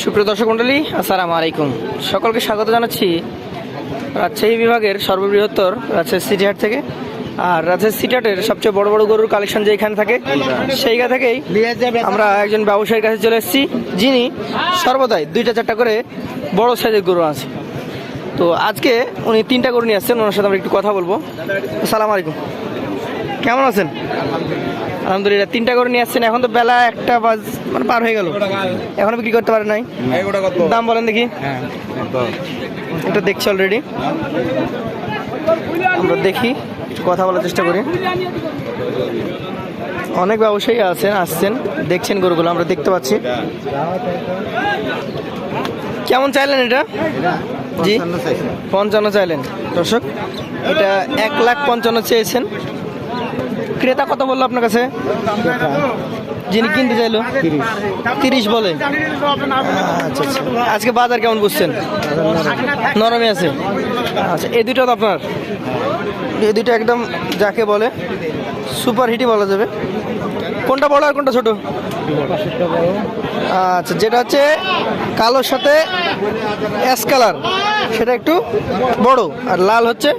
সুপ্রিয় দর্শক মণ্ডলী, আসসালামু আলাইকুম। সকলকে স্বাগত জানাচ্ছি রাজশাহী বিভাগের সর্ববৃহত্তর রাজশাহী সিটিহাট থেকে। আর রাজশাহী সিটিহাটের সবচেয়ে বড় বড় গরুর কালেকশন যেখানে থাকে সেইখান থেকেই আমরা একজন ব্যবসায়ীর কাছে চলে এসেছি, যিনি সর্বদাই দুইটা চারটা করে বড় সাইজের গরু আছে। তো আজকে উনি তিনটা গরু নিয়ে আসছেন, ওনার সাথে আমরা একটু কথা বলব। আসসালামু আলাইকুম। কেমন আছেন? আলহামদুলিল্লাহ, তিনটা করে নিয়ে আসছেন। এখন তো বেলা একটা বাজ মানে পার হয়ে গেল। এখনও বিক্রি করতে পারেন নাই? দাম বলেন দেখি। এটা দেখছি অলরেডি আমরা দেখি কথা বলার চেষ্টা করি। অনেক ব্যবসায়ী আছেন, আসছেন, দেখছেন গরুগুলো, আমরা দেখতে পাচ্ছি। কেমন চাইলেন এটা? জি, পঞ্চান্ন চাইলেন। দর্শক, এটা এক লাখ পঞ্চান্ন চেয়েছেন। ক্রেতা কত বলল আপনার কাছে? যিনি কিনতে চাইলো। তিরিশ বলে। আচ্ছা আচ্ছা আজকে বাজার কেমন বুঝছেন? নরমে আছে। আচ্ছা এই দুটো তো আপনার? এই দুটো একদম যাকে বলে সুপার হিটই বলা যাবে। কোনটা বড় আর কোনটা ছোট? আচ্ছা যেটা হচ্ছে কালোর সাথে অ্যাশ কালার সেটা একটু বড় আর লাল হচ্ছে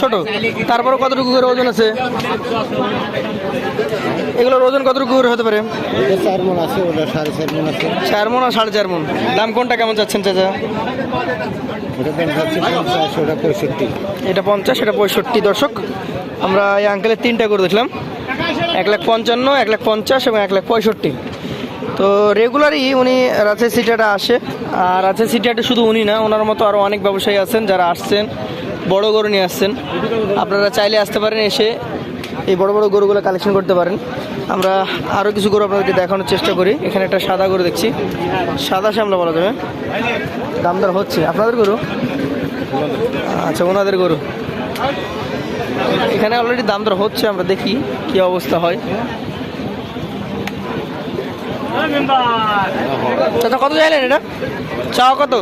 ছোট। তারপরে কতটুকু করে ওজন আছে? এগুলোর ওজন কতটুকু করে হতে পারে? এটা চার মন আছে ওটা সাড়ে চার মন আছে। চার মন আর সাড়ে চার মন দাম কোনটা কেমন চাচ্ছেন চাচা এটা পঞ্চাশ এটা পঁয়ষট্টি দর্শক। আমরা এই আঙ্কেলের তিনটা করে দেখলাম। এক লাখ পঞ্চান্ন, এক লাখ পঞ্চাশ এবং এক লাখ পঁয়ষট্টি। তো রেগুলারই উনি রাজশাহী সিটিয়াটা আসে। আর রাজশাহী সিটিয়াটে শুধু উনি না, ওনার মতো আরও অনেক ব্যবসায়ী আছেন যারা আসছেন, বড় গরু নিয়ে আসছেন। আপনারা চাইলে আসতে পারেন এসে, এই বড় বড় গরুগুলো কালেকশন করতে পারেন। আমরা আরও কিছু গরু আপনাদেরকে দেখানোর চেষ্টা করি। এখানে একটা সাদা গরু দেখছি। সাদা শ্যামলা বলা যাবে। দামদার হচ্ছে। আপনাদের গরু? আচ্ছা ওনাদের গরু। এখানে অলরেডি দাম দর হচ্ছে, আমরা দেখি কি অবস্থা হয়। কত চাইলেন এটা? চাওয়া কত?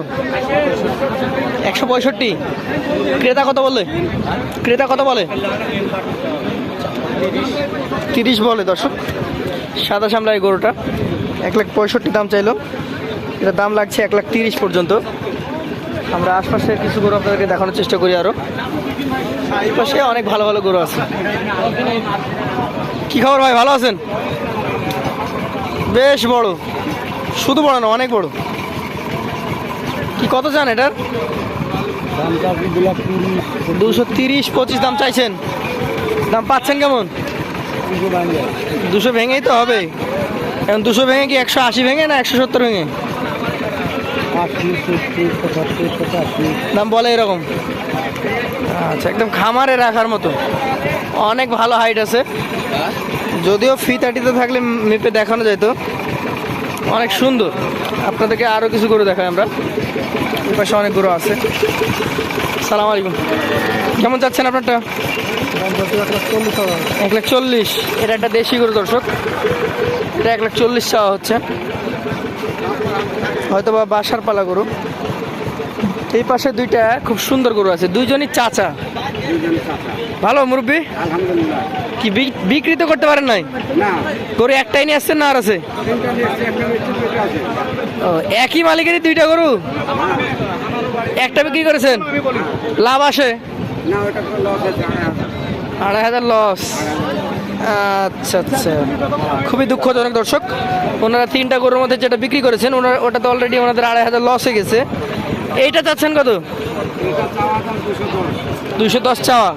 একশো পঁয়ষট্টি। ক্রেতা কত বলে? ক্রেতা কত বলে? তিরিশ বলে, দর্শক। সাদা সামলা এই গরুটা। এক লাখ পঁয়ষট্টি দাম চাইলো। এটা দাম লাগছে এক লাখ তিরিশ পর্যন্ত। আমরা আশপাশের কিছু গরু আপনাদেরকে দেখানোর চেষ্টা করি আরও এই পাশে অনেক ভালো ভালো গরু আছে। কি খবর ভাই, ভালো আছেন? বেশ বড়। শুধু বড় না, অনেক বড়। কি কত চান এটার? দুশো তিরিশ, পঁচিশ দাম চাইছেন। দাম পাচ্ছেন কেমন? দুশো ভেঙেই তো হবে এখন দুশো ভেঙে কি একশো আশি ভেঙে না একশো সত্তর ভেঙে আশি সত্তর পঁচাত্তর পঁচাশি দাম বলে এরকম। আচ্ছা একদম খামারে রাখার মতো। অনেক ভালো হাইট আছে। যদিও ফি থার্টিতে থাকলে মেপে দেখানো যেত অনেক সুন্দর। আপনাদেরকে আরও কিছু গরু দেখাই আমরা। পাশে অনেক গরু আছে। সালাম আলাইকুম। কেমন যাচ্ছেন আপনারটা? এক লাখ চল্লিশ। এটা একটা দেশি গরু দর্শক। এটা এক লাখ চল্লিশ চাওয়া হচ্ছে। হয়তো বা বাসার পালা গরু। এই পাশে দুইটা খুব সুন্দর গরু আছে দুইজনই চাচা। ভালো মুরব্বী? কি বিক- বিক্রি তো করতে পারেন নাই? গরু একটাই নিয়ে আসছেন না আর আছে? ও, একই মালিকেরই দুইটা গরু? একটা বিক্রি করেছেন? লাভ আসে? আড়াই হাজার। লস আচ্ছা আচ্ছা। খুবই দুঃখজনক দর্শক, ওনারা তিনটা গরুর মধ্যে যেটা বিক্রি করেছেন, ওনারা, ওটা তো অলরেডি ওনাদের আড়াই হাজার লস হয়ে গেছে। এইটা চাচ্ছেন কত? দুশো দশ চাওয়া।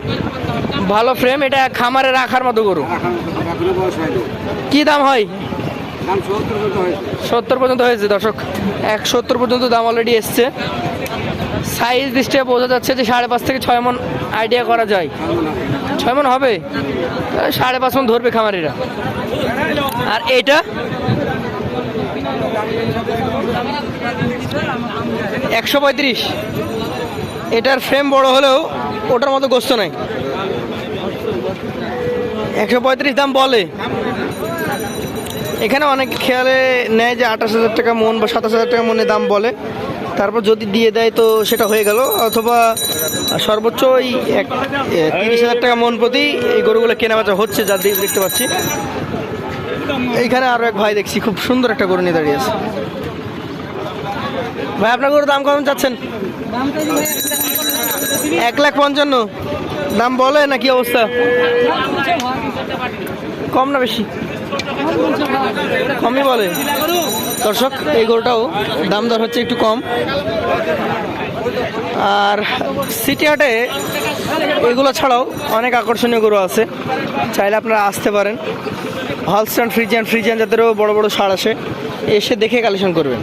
ভালো ফ্রেম এটা খামারে রাখার মতো গরু। কি দাম হয়? সত্তর পর্যন্ত হয়েছে দর্শক। এক সত্তর পর্যন্ত দাম অলরেডি এসছে। সাইজ দৃষ্টিতে বোঝা যাচ্ছে যে সাড়ে পাঁচ থেকে ছয় মন আইডিয়া করা যায়। ছয় মন হবে? সাড়ে পাঁচ মন ধরবে খামারিরা। আর এটা একশো পঁয়ত্রিশ। এটার ফ্রেম বড় হলেও ওটার মতো গোস্ত নাই। একশো পঁয়ত্রিশ দাম বলে। এখানে অনেক খেয়ালে নেয় যে আঠাশ হাজার টাকা মন বা সাতাশ হাজার টাকা মনে দাম বলে। তারপর যদি দিয়ে দেয় তো সেটা হয়ে গেল। অথবা সর্বোচ্চ ওই এক তিরিশ হাজার টাকা মন প্রতি এই গরুগুলো কেনা বেচা হচ্ছে যা দেখতে পাচ্ছি। এইখানে আরও এক ভাই দেখছি, খুব সুন্দর একটা গরু নিয়ে দাঁড়িয়ে আছে। ভাই, আপনার গরুর দাম কেমন চাচ্ছেন? এক লাখ পঞ্চান্ন। দাম বলে না কি অবস্থা? কম না বেশি? কমই বলে। দর্শক, এই গরুটাও দাম দর হচ্ছে একটু কম। আর সিটি হাটে এগুলো ছাড়াও অনেক আকর্ষণীয় গরু আছে। চাইলে আপনারা আসতে পারেন। হলস্টান ফ্রিজিয়ান ফ্রিজিয়ান যাদেরও বড় বড় সার আসে। এসে দেখে কালেকশন করবেন।